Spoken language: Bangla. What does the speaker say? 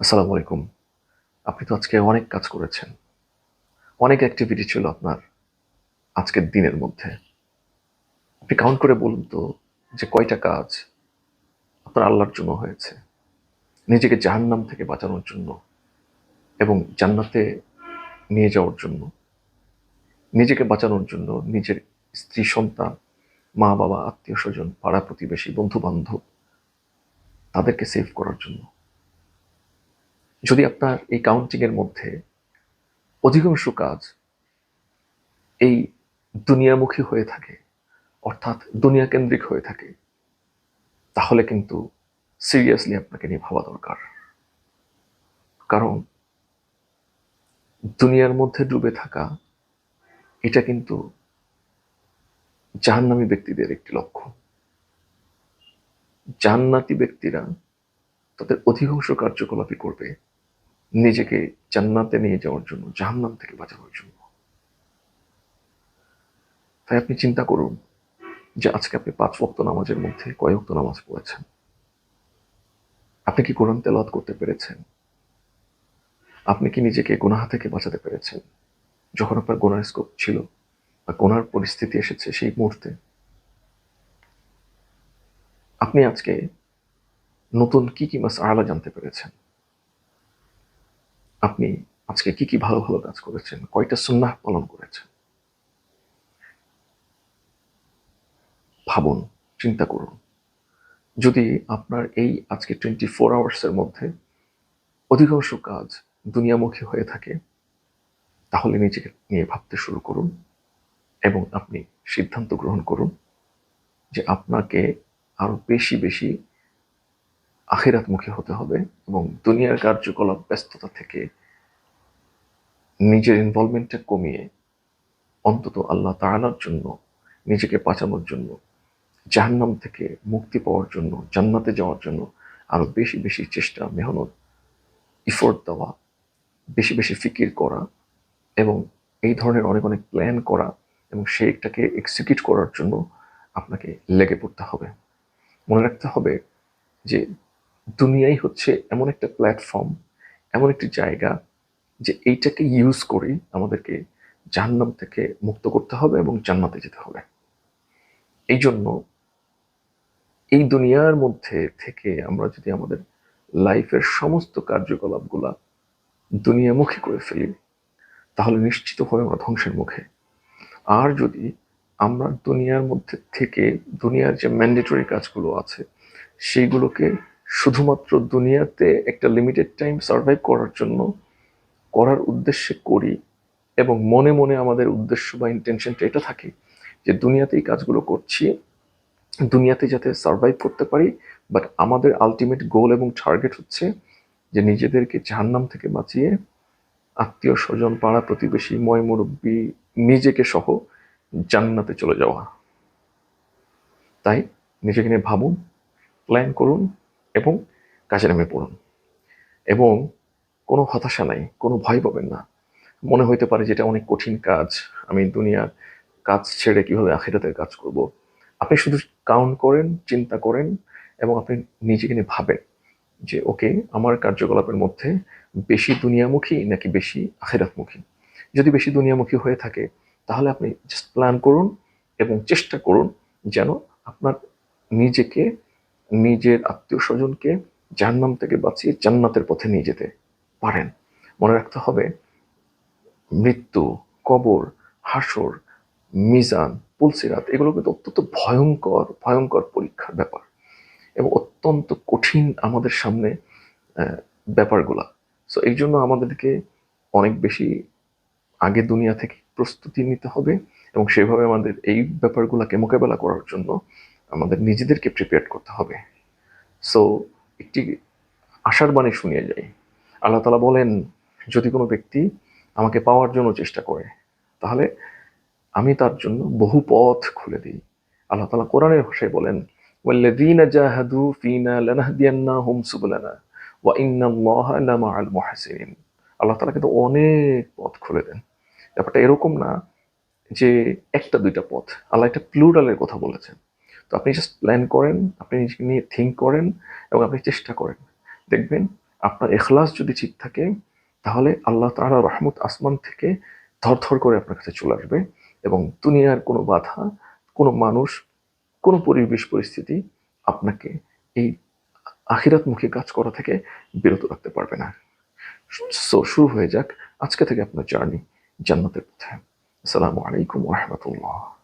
আসসালামু আলাইকুম। আপনি তো আজকে অনেক কাজ করেছেন। অনেক অ্যাক্টিভিটি ছিল আপনার আজকের দিনের মধ্যে। আপনি কাউন্ট করে বলুন তো যে কয়টা কাজ আপনার আল্লাহর জন্য হয়েছে। নিজেকে জাহান্নাম থেকে বাঁচানোর জন্য এবং জান্নাতে নিয়ে যাওয়ার জন্য। নিজেকে বাঁচানোর জন্য নিজের স্ত্রী, সন্তান মা বাবা আত্মীয় স্বজন পাড়া প্রতিবেশী বন্ধু বান্ধব তাদেরকে সেভ করার জন্য। যদি আপনার এই কাউন্টিং এর মধ্যে অধিকাংশ কাজ এই দুনিয়ামুখী হয়ে থাকে, অর্থাৎ দুনিয়া কেন্দ্রিক হয়ে থাকে, তাহলে কিন্তু সিরিয়াসলি আপনাকে নিয়ে ভাবা দরকার। কারণ দুনিয়ার মধ্যে ডুবে থাকা এটা কিন্তু জাহান্নামী ব্যক্তিদের একটি লক্ষ্য। জান্নাতি ব্যক্তিরা তাদের অধিকাংশ কার্যকলাপই করবে নিজেকে জান্নাতে নিয়ে যাওয়ার জন্য, জাহান্নাম থেকে বাঁচানোর জন্য। তাই আপনি চিন্তা করুন যে আজকে আপনি পাঁচ ওয়াক্ত নামাজের মধ্যে কয় নামাজ পড়েছেন। আপনি কি কোরআন তেলাওয়াত করতে পেরেছেন? আপনি কি নিজেকে গুনাহা থেকে বাঁচাতে পেরেছেন? যখন আপনার গোনার স্কোপ ছিল বা গোনার পরিস্থিতি এসেছে সেই মুহূর্তে আপনি আজকে নতুন কি কি মাস আলা জানতে পেরেছেন? আপনি আজকে কি কি ভালো ভালো কাজ করেছেন? কয়টা সুন্নাহ পালন করেছেন? ভাবুন, চিন্তা করুন। যদি আপনার এই আজকে টোয়েন্টি ফোর আওয়ার্সের মধ্যে অধিকাংশ কাজ দুনিয়ামুখী হয়ে থাকে, তাহলে নিজেকে নিয়ে ভাবতে শুরু করুন এবং আপনি সিদ্ধান্ত গ্রহণ করুন যে আপনাকে আরও বেশি বেশি আখিরাতমুখী হতে হবে এবং দুনিয়ার কার্যকলাপ ব্যস্ততা থেকে নিজের ইনভলভমেন্টটা কমিয়ে অন্তত আল্লাহ তাড়ানোর জন্য, নিজেকে বাঁচানোর জন্য, জাহান্নাম থেকে মুক্তি পাওয়ার জন্য, জান্নাতে যাওয়ার জন্য আরও বেশি বেশি চেষ্টা, মেহনত ইফোর্ট দেওয়া, বেশি বেশি ফিকির করা এবং এই ধরনের অনেক অনেক প্ল্যান করা এবং সেইটাকে এক্সিকিউট করার জন্য আপনাকে লেগে পড়তে হবে। মনে রাখতে হবে যে দুনিয়াই হচ্ছে এমন একটা প্ল্যাটফর্ম এমন একটি জায়গা যে এইটাকে ইউজ করেই আমাদেরকে জাহান্নাম থেকে মুক্ত করতে হবে এবং জান্নাতে যেতে হবে। এই জন্য এই দুনিয়ার মধ্যে থেকে আমরা যদি আমাদের লাইফের সমস্ত কার্যকলাপগুলা দুনিয়ামুখী করে ফেলি, তাহলে নিশ্চিতভাবে আমরা ধ্বংসের মুখে। আর যদি আমরা দুনিয়ার মধ্যে থেকে, দুনিয়ার যে ম্যান্ডেটরি কাজগুলো আছে, সেইগুলোকে শুধুমাত্র দুনিয়াতে একটা লিমিটেড টাইম সার্ভাইভ করার জন্য করার উদ্দেশ্যে করি এবং মনে মনে আমাদের উদ্দেশ্য বা ইন্টেনশনটা এটা থাকে যে দুনিয়াতে এই কাজগুলো করছি, দুনিয়াতে যাতে সার্ভাইভ করতে পারি বাট আমাদের আলটিমেট গোল এবং টার্গেট হচ্ছে যে নিজেদেরকে জাহান্নাম থেকে বাঁচিয়ে আত্মীয় স্বজন, পাড়া প্রতিবেশী, ময় মুরব্বী, নিজেকে সহ জান্নাতে চলে যাওয়া। তাই নিজেকে নিয়ে ভাবুন প্ল্যান করুন এবং কাজে নেমে পড়ুন। এবং কোনো হতাশা নাই, কোনো ভয় পাবেন না। মনে হইতে পারে যেটা অনেক কঠিন কাজ, আমি দুনিয়ার কাজ ছেড়ে কীভাবে আখিরাতের কাজ করব। আপনি শুধু কাউন্ট করেন, চিন্তা করেন এবং আপনি নিজেকে নিয়ে ভাবেন যে, ওকে, আমার কার্যকলাপের মধ্যে বেশি দুনিয়ামুখী নাকি বেশি আখেরাতমুখী? যদি বেশি দুনিয়ামুখী হয়ে থাকে, তাহলে আপনি জাস্ট প্ল্যান করুন এবং চেষ্টা করুন যেন আপনার নিজেকে নিজের আত্মীয় স্বজনকে জাহান্নাম থেকে বাঁচিয়ে জান্নাতের পথে নিয়ে যেতে পারেন। মনে রাখতে হবে, মৃত্যু, কবর, হাসর, মিজান, পুলসিরাত, এগুলো কিন্তু অত্যন্ত ভয়ঙ্কর ভয়ঙ্কর পরীক্ষার ব্যাপার এবং অত্যন্ত কঠিন আমাদের সামনে ব্যাপারগুলা। সো এই জন্য আমাদেরকে অনেক বেশি আগে দুনিয়া থেকে প্রস্তুতি নিতে হবে এবং সেভাবে আমাদের এই ব্যাপারগুলোকে মোকাবেলা করার জন্য আমাদের নিজেদেরকে প্রিপেয়ার করতে হবে। সো একটি আশার বাণী শুনিয়ে যাই। আল্লাহ তালা বলেন, যদি কোনো ব্যক্তি আমাকে পাওয়ার জন্য চেষ্টা করে, তাহলে আমি তার জন্য বহু পথ খুলে দিই। আল্লাহ তালা কোরআনের ভাষায় বলেন জাহাদু ফিনা ওয়া আল্লাহ তালা কিন্তু অনেক পথ খুলে দেন। ব্যাপারটা এরকম না যে একটা দুইটা পথ। আল্লাহ একটা প্লুরালের কথা বলেছেন। তো আপনি জাস্ট প্ল্যান করেন, আপনি নিজেকে নিয়ে থিঙ্ক করেন এবং আপনি চেষ্টা করেন। দেখবেন আপনার এখলাস যদি ঠিক থাকে, তাহলে আল্লাহ তাআলা রহমত আসমান থেকে ধরধর করে আপনার কাছে চলে আসবে এবং দুনিয়ার কোনো বাধা, কোনো মানুষ, কোনো পরিবেশ পরিস্থিতি আপনাকে এই আখিরাতমুখী কাজ করা থেকে বিরত রাখতে পারবে না। সো শুরু হয়ে যাক আজকে থেকে আপনার জার্নি জান্নাতের পথে। আসসালামু আলাইকুম রহমতুল্লাহ।